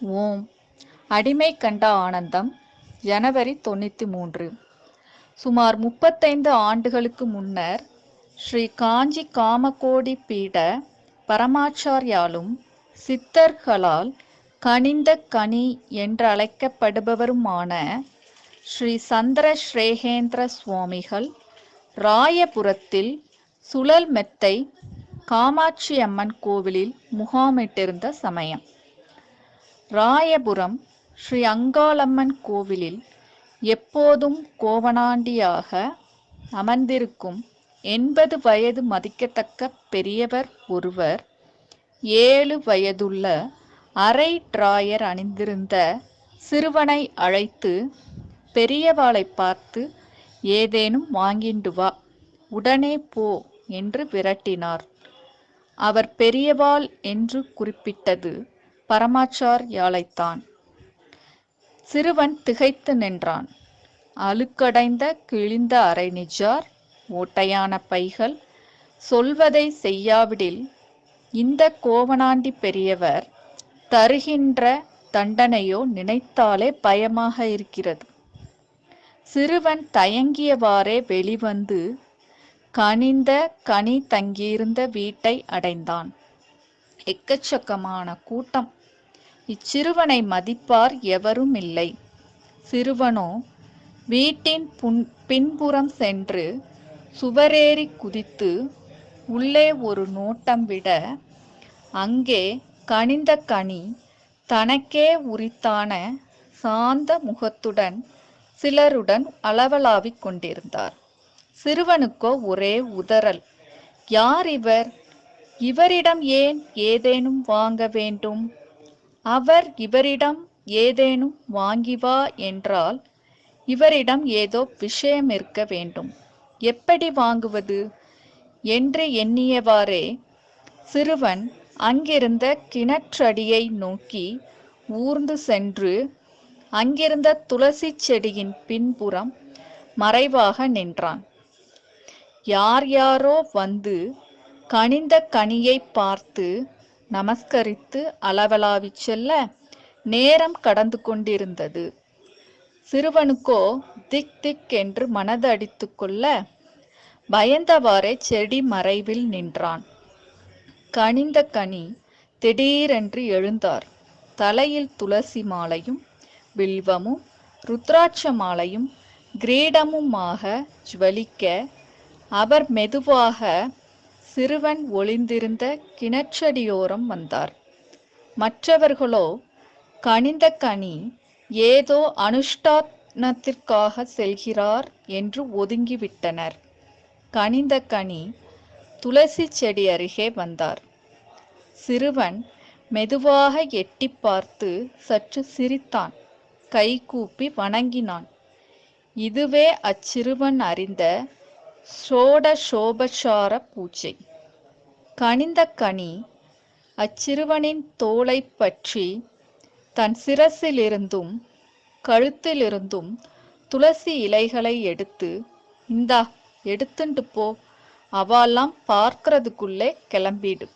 ஓம். அடிமை கண்ட ஆனந்தம் ஜனவரி தொண்ணூற்றி மூன்று. சுமார் முப்பத்தைந்து ஆண்டுகளுக்கு முன்னர் ஸ்ரீ காஞ்சி காமகோடி பீட பரமாச்சாரியாலும் சித்தர்களால் கனிந்த கனி என்றழைக்கப்படுபவருமான ஸ்ரீ சந்திர ஸ்ரேகேந்திர சுவாமிகள் ராயபுரத்தில் சுழல் மெத்தை காமாட்சி அம்மன் கோவிலில் முகாமிட்டிருந்த சமயம். ராயபுரம் ஸ்ரீ அங்காளம்மன் கோவிலில் எப்போதும் கோவனாண்டியாக அமர்ந்திருக்கும் எண்பது வயது மதிக்கத்தக்க பெரியவர் ஒருவர் ஏழு வயதுள்ள அரை டிராயர் அணிந்திருந்த சிறுவனை அழைத்து பெரியவாளை பார்த்து ஏதேனும் வாங்கிண்டு வா உடனே போ என்று விரட்டினார். அவர் பெரியவாள் என்று குறிப்பிட்டது பரமாச்சார் யாழைத்தான் சிறுவன் திகைத்து நின்றான். அழுக்கடைந்த கிழிந்த அரை நிஜார் ஓட்டையான பைகள் சொல்வதை செய்யாவிடில் இந்த கோவனாண்டி பெரியவர் தருகின்ற தண்டனையோ நினைத்தாலே பயமாக இருக்கிறது. சிறுவன் தயங்கியவாறே வெளிவந்து கனிந்த கனி தங்கியிருந்த வீட்டை அடைந்தான். எக்கச்சக்கமான கூட்டம். இச்சிறுவனை மதிப்பார் எவரும் இல்லை. சிறுவனோ வீட்டின் புன் பின்புறம் சென்று சுவரேறி குதித்து உள்ளே ஒரு நோட்டம் விட அங்கே கனிந்த கனி தனக்கே உரித்தான சாந்த முகத்துடன் சிலருடன் அளவலாவிக் கொண்டிருந்தார். சிறுவனுக்கோ ஒரே உதறல் யார் இவர்? இவரிடம் ஏன் ஏதேனும் வாங்க வேண்டும்? அவர் இவரிடம் ஏதேனும் வாங்கி வா என்றால் இவரிடம் ஏதோ விஷயம் இருக்க வேண்டும். எப்படி வாங்குவது? என்று எண்ணியவாறே சிறுவன் அங்கிருந்த கிணற்றடியை நோக்கி ஊர்ந்து சென்று அங்கிருந்த துளசி செடியின் பின்புறம் மறைவாக நின்றான். யார் யாரோ வந்து கனிந்த கனியை பார்த்து நமஸ்கரித்து அளவலாவிச் செல்ல நேரம் கடந்து கொண்டிருந்தது. சிறுவனுக்கோ திக் திக் என்று மனது அடித்து கொள்ள பயந்தவாறே செடி மறைவில் நின்றான். கனிந்த கனி திடீரென்று எழுந்தார். தலையில் துளசி மாலையும் வில்வமும் ருத்ராட்ச மாலையும் கிரீடமுமாக ஜுவலிக்க அவர் மெதுவாக சிறுவன் ஒளிந்திருந்த கிணற்றடியோரம் வந்தார். மற்றவர்களோ கனிந்த கனி ஏதோ அனுஷ்டானத்திற்காக செல்கிறார் என்று ஒதுங்கிவிட்டனர். கனிந்த கனி துளசி செடி அருகே வந்தார். சிறுவன் மெதுவாக எட்டி பார்த்து சற்று சிரித்தான். கைகூப்பி வணங்கினான். இதுவே அச்சிறுவன் அறிந்த ஷோடசோபசார பூஜை. கனிந்த கனி அச்சிறுவனின் தோளை பற்றி தன் சிரசிலிருந்தும் கழுத்திலிருந்தும் துளசி இலைகளை எடுத்து இந்தா எடுத்துண்டு போ. அவாலாம் பார்க்கறதுக்குள்ளே கிளம்பிடு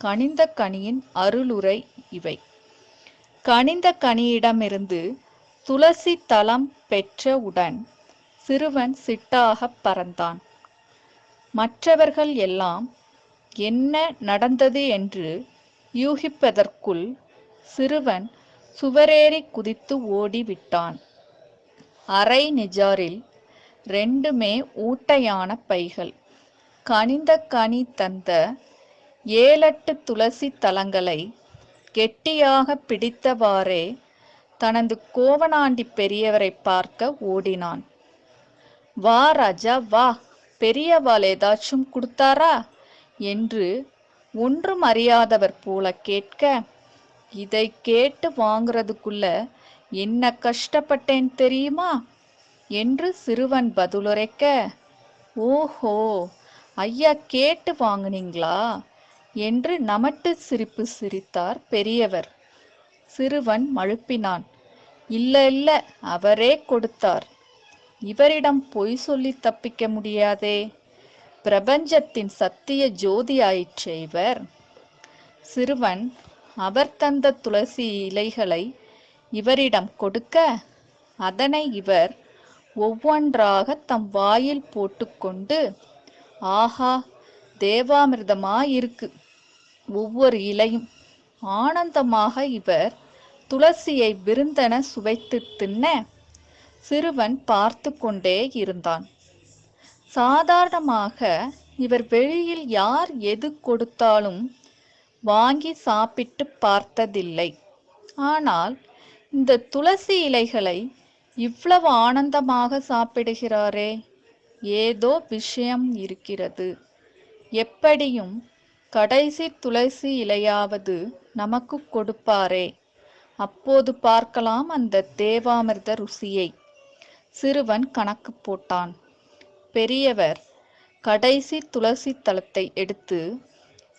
கனிந்த கனியின் அருளுரை இவை. கனிந்த கனியிடமிருந்து துளசி தலம் பெற்றவுடன் சிறுவன் சிட்டாகப் பறந்தான். மற்றவர்கள் எல்லாம் என்ன நடந்தது என்று யூகிப்பதற்குள் சிறுவன் சுவரேறி குதித்து ஓடிவிட்டான். அரை நிஜாரில் ரெண்டுமே ஊட்டையான பைகள். கனிந்த கனி தந்த ஏழெட்டு துளசி தலங்களை கெட்டியாக பிடித்தவாறே தனது கோவனாண்டி பெரியவரை பார்க்க ஓடினான். வா ராஜா வா. பெரியவாள் ஏதாச்சும் கொடுத்தாரா? என்று ஒன்றும் அறியாதவர் போல கேட்க இதை கேட்டு வாங்குறதுக்குள்ள என்ன கஷ்டப்பட்டேன் தெரியுமா? என்று சிறுவன் பதிலுரைக்க ஓஹோ ஐயா கேட்டு வாங்குனீங்களா? என்று நமட்டு சிரிப்பு சிரித்தார் பெரியவர். சிறுவன் மழுப்பினான் இல்ல இல்ல அவரே கொடுத்தார். இவரிடம் பொய் சொல்லி தப்பிக்க முடியாதே. பிரபஞ்சத்தின் சத்திய ஜோதி ஆயிற்றே இவர் சிறுவன் அவர் தந்த துளசி இலைகளை இவரிடம் கொடுக்க அதனை இவர் ஒவ்வொன்றாக தம் வாயில் போட்டுக்கொண்டு ஆஹா தேவாமிர்தமாயிருக்கு. ஒவ்வொரு இலையும் ஆனந்தமாக இவர் துளசியை விருந்தென சுவைத்து தின்ன. சிறுவன் பார்த்து கொண்டே இருந்தான். சாதாரணமாக இவர் வெளியில் யார் எது கொடுத்தாலும் வாங்கி சாப்பிட்டு பார்த்ததில்லை. ஆனால் இந்த துளசி இலைகளை இவ்வளவு ஆனந்தமாக சாப்பிடுகிறாரே. ஏதோ விஷயம் இருக்கிறது. எப்படியும் கடைசி துளசி இலையாவது நமக்கு கொடுப்பாரே. அப்போது பார்க்கலாம் அந்த தேவாமிர்த ருசியை. சிறுவன் கணக்கு போட்டான். பெரியவர் கடைசி துளசி தளத்தை எடுத்து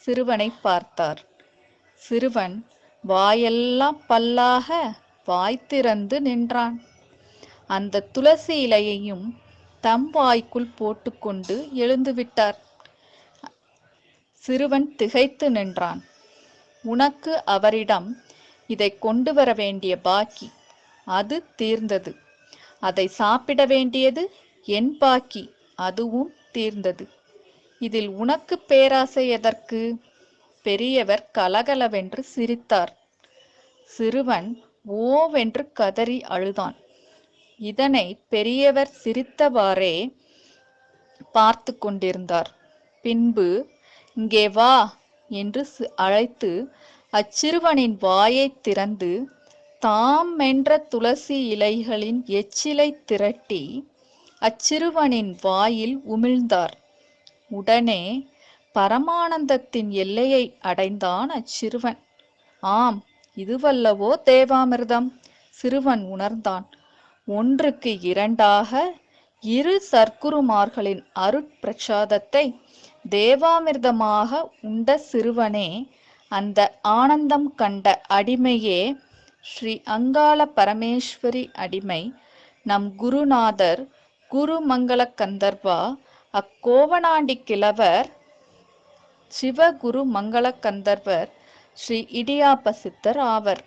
சிறுவனை பார்த்தார். சிறுவன் வாயெல்லாம் பல்லாக வாய் திறந்து நின்றான். அந்த துளசி இலையையும் தம் வாய்க்குள் போட்டுக்கொண்டு எழுந்துவிட்டார் சிறுவன் திகைத்து நின்றான். உனக்கு அவரிடம் இதை கொண்டு வர வேண்டிய பாக்கி அது தீர்ந்தது. அதை சாப்பிட வேண்டியது என் பாக்கி. அதுவும் தீர்ந்தது. இதில் உனக்கு பேராசை எதற்கு? பெரியவர் கலகலவென்று சிரித்தார். சிறுவன் ஓவென்று கதறி அழுதான். இதனை பெரியவர் சிரித்தவாறே பார்த்து கொண்டிருந்தார். பின்பு இங்கே வா என்று அழைத்து அச்சிறுவனின் வாயைத் திறந்து தாம் மென்ற துளசி இலைகளின் எச்சிலை திரட்டி அச்சிறுவனின் வாயில் உமிழ்ந்தார். உடனே பரமானந்தத்தின் எல்லையை அடைந்தான் அச்சிறுவன். ஆம் இதுவல்லவோ தேவாமிர்தம்? சிறுவன் உணர்ந்தான். ஒன்றுக்கு இரண்டாக இரு சர்க்குருமார்களின் அருட்பிரசாதத்தை தேவாமிர்தமாக உண்ட சிறுவனே அந்த ஆனந்தம் கண்ட அடிமையே ஸ்ரீ அங்காள பரமேஸ்வரி அடிமை நம் குருநாதர் குருமங்கள கந்தர்வா அக்கோவனாண்டி கிழவர் சிவகுரு மங்கள கந்தர்வர் ஸ்ரீ இடியாப்ப சித்தர் ஆவர்.